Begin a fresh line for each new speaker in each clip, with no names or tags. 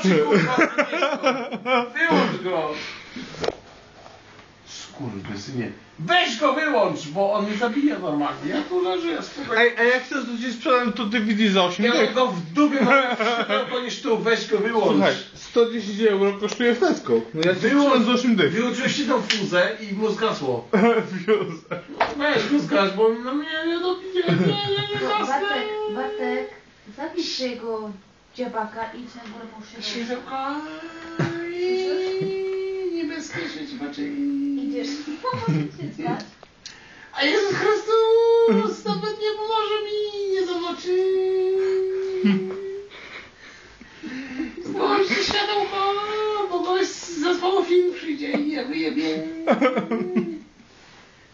oczy, kurwa, wyłącz go! Skurwysynie. Weź go wyłącz, bo on mnie zabije normalnie. Ja tu leżę, ja spokojnie.
Ej, a jak chcesz, to ci sprzedam to DVD za 8
Ja go w dupie mam szeroko niż tu, weź go wyłącz.
Słuchaj, 110 euro kosztuje w Tesco. No ja ci
Wyłącz
sprzedam za 8 dych.
Wyłączyłeś się tą fuzę i mu zgasło. No Weź go zgaś, bo no mnie nie dobiję, nie, nie, nie zasnę.
Bartek, Bartek, zapisz jego dziabaka i idź na górę po szybę.
Świeżoka i niebieskie.
Idziesz. Spać.
A Jezus Chrystus nawet nie pomoże mi, nie zobaczy. Zgłoście światełko, bo gość zespołu film przyjdzie i ja wyjebie.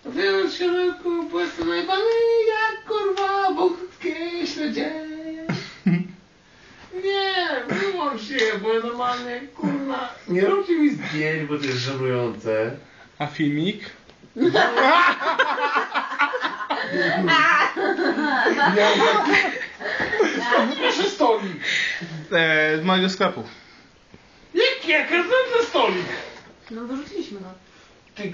Wyłącz światełko, bo jestem najbany jak kurwa wątkie śledzie. Nie, ja normalnie kurwa nie róbcie mi zdjęć, bo to jest żenujące.
A filmik?
Miałem taki... Proszę stolik.
Eee, z mojego sklepu.
Jak jak ja znam ten stolik?
No wyrzuciliśmy go.
Ty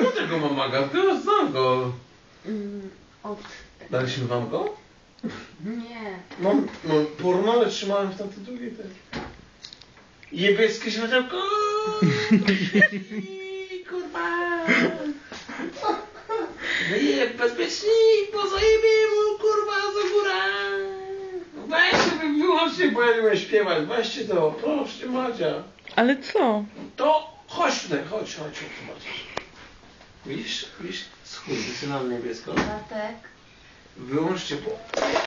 Do tego mam magazyn, znam go.
Mm, od...
Daliśmy wam go?
Nie.
Mam, mam pornole trzymałem w tamtej drugiej też. Jebieskie światełko! Kurwa! Wyjeb bezpiecznik, bo zajebie mu kurwa za górę! Weźcie, wy- wyłączcie, bo ja nie umiem śpiewać. Weźcie to, proszę Madzia.
Ale co?
To chodź tutaj, chodź, chodź, chodź, Madzia. Widzisz, widzisz? Skurwysyna niebiesko.
Bartek.
Wyłączcie, bo